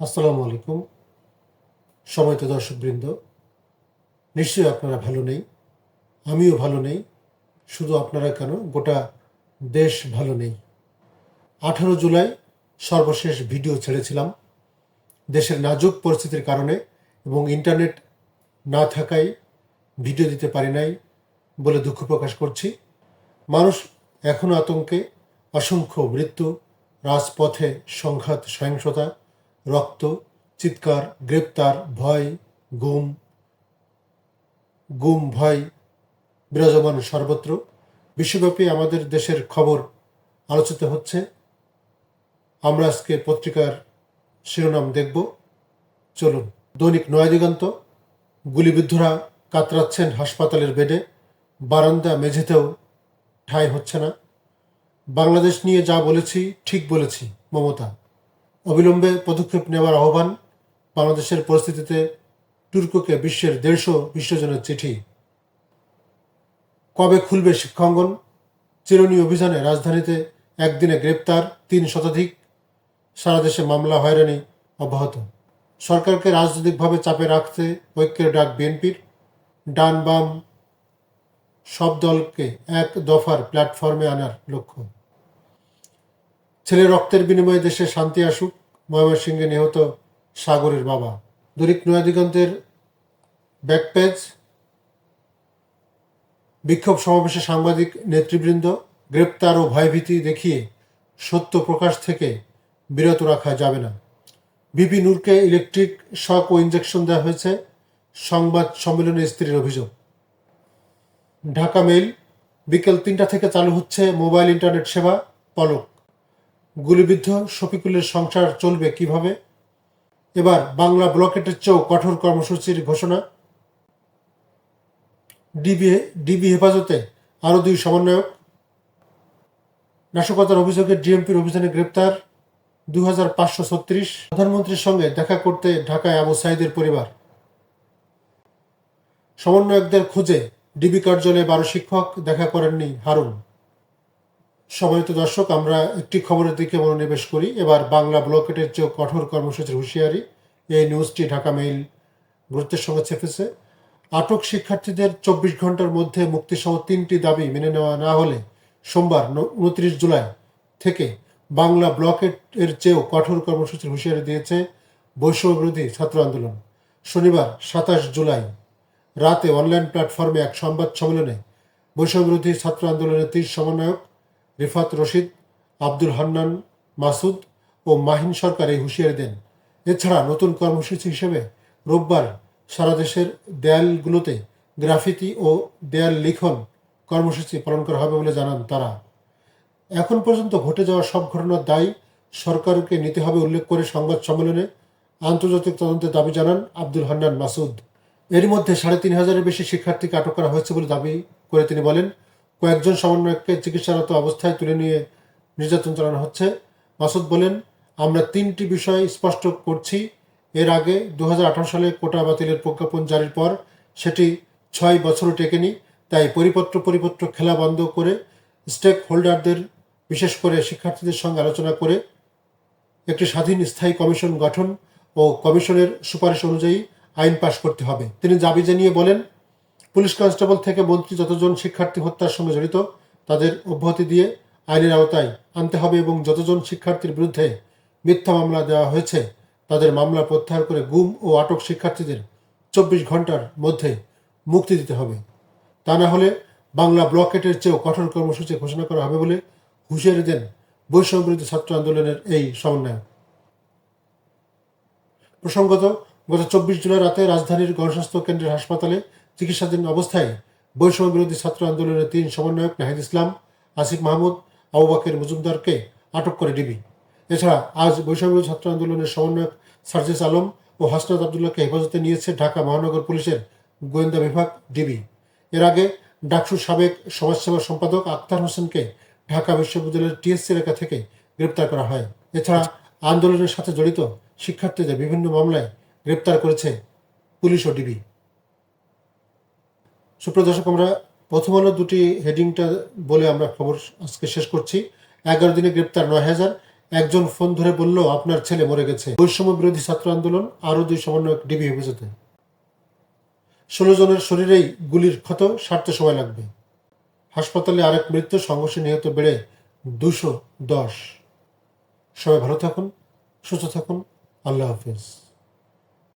আসসালামু আলাইকুম। সময়ত দর্শকবৃন্দ, নিশ্চয়ই আপনারা ভালো নেই, আমিও ভালো নেই, শুধু আপনারা কেন গোটা দেশ ভালো নেই। আঠারো জুলাই সর্বশেষ ভিডিও ছেড়েছিলাম। দেশের নাজুক পরিস্থিতির কারণে এবং ইন্টারনেট না থাকায় ভিডিও দিতে পারি নাই বলে দুঃখ প্রকাশ করছি। মানুষ এখনও আতঙ্কে, অসংখ্য মৃত্যু, রাজপথে সংঘাত, সহিংসতা রক্ত, চিৎকার, গ্রেপ্তার, ভয়, গুম গুম, ভয়, বিরাজমান সর্বত্র। বিশ্বব্যাপী আমাদের দেশের খবর আলোচিত হচ্ছে। আমরা আজকে পত্রিকার শিরোনাম দেখব। চলুন, দৈনিক নয়া দিগন্ত। গুলিবিদ্ধরা কাতরাচ্ছেন হাসপাতালের বেডে। বারান্দা মেঝেতেও ঠাঁই হচ্ছে না। বাংলাদেশ নিয়ে যা বলেছি, ঠিক বলেছি, মমতা। অবিলম্বে পদক্ষেপ নেওয়ার আহ্বান বাংলাদেশের পরিস্থিতিতে তুর্ককে বিশ্বের দেড়শো বিশ্বজনের চিঠি। কবে খুলবে শিক্ষাঙ্গন? চিরুনি অভিযানে রাজধানীতে একদিনে গ্রেপ্তার তিন শতাধিক। সারা দেশে মামলা হয়রানি অব্যাহত। সরকারকে রাজনৈতিকভাবে চাপে রাখতে ঐক্যের ডাক বিএনপির। ডান বাম সব দলকে এক দফার প্ল্যাটফর্মে আনার লক্ষ্য। ছেলে রক্তের বিনিময়ে দেশে শান্তি আসুক, ময়মনসিংহে নিহত সাগরের বাবা। দরিক নয়াদিগন্তের ব্যাকপেজ, বিক্ষোভ সমাবেশে সাংবাদিক, নেতৃবৃন্দ গ্রেপ্তার ও ভয়ভীতি দেখিয়ে সত্য প্রকাশ থেকে বিরত রাখা যাবে না। বিপি নূরকে ইলেকট্রিক শক ও ইঞ্জেকশন দেওয়া হয়েছে, সংবাদ সম্মেলনে স্ত্রীর অভিযোগ। ঢাকা মেইল, বিকেল তিনটা থেকে চালু হচ্ছে মোবাইল ইন্টারনেট সেবা, পলক। গুলিবিদ্ধ শফিকুলের সংসার চলবে কীভাবে? এবার বাংলা ব্লকেটের চেয়েও কঠোর কর্মসূচির ঘোষণা। ডিবি ডিবি হেফাজতে আরও দুই সমন্বয়ক। নাশকতার অভিযোগে ডিএমপির অভিযানে গ্রেপ্তার দু হাজার পাঁচশো ছত্রিশ। প্রধানমন্ত্রীর সঙ্গে দেখা করতে ঢাকায় আবু সাইদের পরিবার। সমন্বয়কদের খোঁজে ডিবি কার্যালয়ে বারো শিক্ষক দেখা করেননি হারুন। সময়ত দর্শক, আমরা একটি খবরের দিকে মনোনিবেশ করি। এবার বাংলা ব্লকেটের চেয়েও কঠোর কর্মসূচির হুঁশিয়ারি, এই নিউজটি ঢাকা মেইল গুরুত্বের সঙ্গে চেপেছে আটক শিক্ষার্থীদের চব্বিশ ঘণ্টার মধ্যে মুক্তিসহ তিনটি দাবি মেনে নেওয়া না হলে সোমবার উনত্রিশ জুলাই থেকে বাংলা ব্লকেট এর চেয়েও কঠোর কর্মসূচির হুঁশিয়ারি দিয়েছে বৈষম্য বিরোধী ছাত্র আন্দোলন। শনিবার সাতাশ জুলাই রাতে অনলাইন প্ল্যাটফর্মে এক সংবাদ সম্মেলনে বৈষম্য বিরোধী ছাত্র আন্দোলনের ত্রিশ সমন্বয়ক রিফাত রশিদ, আব্দুল হান্নান, মাসুদ ও মাহিন সরকার এই হুঁশিয়ারি দেন। এছাড়া নতুন কর্মসূচি হিসেবে রোববার সারা দেশের দেয়ালগুলোতে গ্রাফিতি ও দেয়াল লিখন কর্মসূচি পালন করা হবে বলে জানান তারা। এখন পর্যন্ত ঘটে যাওয়া সব ঘটনার দায় সরকারকে নিতে হবে উল্লেখ করে সংবাদ সম্মেলনে আন্তর্জাতিক তদন্তের দাবি জানান আব্দুল হান্নান মাসুদ। এর মধ্যে সাড়ে তিন হাজারের বেশি শিক্ষার্থীকে আটক করা হয়েছে বলে দাবি করে তিনি বলেন কয়েকজন সমন্বয়ককে চিকিৎসারত অবস্থায় তুলে নিয়ে নির্যাতন চালানো হচ্ছে। মাসুদ বলেন, আমরা তিনটি বিষয় স্পষ্ট করছি। এর আগে দু হাজার আঠারো সালে কোটা বাতিলের প্রজ্ঞাপন জারির পর সেটি ছয় বছরও টেকেনি। তাই পরিপত্র পরিপত্র খেলা বন্ধ করে স্টেক হোল্ডারদের বিশেষ করে শিক্ষার্থীদের সঙ্গে আলোচনা করে একটি স্বাধীন স্থায়ী কমিশন গঠন ও কমিশনের সুপারিশ অনুযায়ী আইন পাশ করতে হবে। তিনি দাবি জানিয়ে বলেন পুলিশ কনস্টেবল থেকে মন্ত্রী যতজন শিক্ষার্থী হত্যার সঙ্গে জড়িত, তাদের অব্যাহতি দিয়ে আইনের আওতায় আনতে হবে এবং যতজন শিক্ষার্থীর বিরুদ্ধে মিথ্যা মামলা দেওয়া হয়েছে, তাদের মামলা প্রত্যাহার করে গুম ও আটক শিক্ষার্থীদের চব্বিশ ঘণ্টার মধ্যে মুক্তি দিতে হবে। তা না হলে বাংলা ব্লকেটের চেয়েও কঠোর কর্মসূচি ঘোষণা করা হবে বলে হুঁশিয়ারি দেন বৈষম্য বিরোধী ছাত্র আন্দোলনের এই সমন্বয় প্রসঙ্গত, গত চব্বিশ জুলাই রাতে রাজধানীর গণস্বাস্থ্য কেন্দ্রের হাসপাতালে চিকিৎসাধীন অবস্থায় বৈষম্য বিরোধী ছাত্র আন্দোলনের তিন সমন্বয়ক নাহিদ ইসলাম, আসিফ মাহমুদ, আবু বাকের মজুমদারকে আটক করে ডিবি। এছাড়া আজ বৈষম্য ছাত্র আন্দোলনের সমন্বয়ক সার্জিস আলম ও হাসনাত আবদুল্লাহকে হেফাজতে নিয়েছে ঢাকা মহানগর পুলিশের গোয়েন্দা বিভাগ, ডিবি। এর আগে ডাকসুর সাবেক সমাজসেবা সম্পাদক আক্তার হোসেনকে ঢাকা বিশ্ববিদ্যালয়ের টিএসসি এলাকা থেকে গ্রেপ্তার করা হয়। এছাড়া আন্দোলনের সাথে জড়িত শিক্ষার্থীদের বিভিন্ন মামলায় গ্রেপ্তার করেছে পুলিশ ও ডিবি। সুপ্রিয় দর্শক, আমরা প্রথম আলো দুটি হেডিংটা বলে আমরা খবর আজকে শেষ করছি। এগারো দিনে গ্রেপ্তার নয় হাজার। একজন ফোন ধরে বলল, আপনার ছেলে মরে গেছে। বৈষম্য বিরোধী ছাত্র আন্দোলন, আরও দুই সমন্বয়ক ডিবি হেফাজতে ষোলো জনের শরীরেই গুলির ক্ষত, সারতে সময় লাগবে। হাসপাতালে আরেক মৃত্যু, সংঘর্ষে নিহত বেড়ে দুশো দশ। সবাই ভালো থাকুন, সুস্থ থাকুন। আল্লাহ হাফিজ।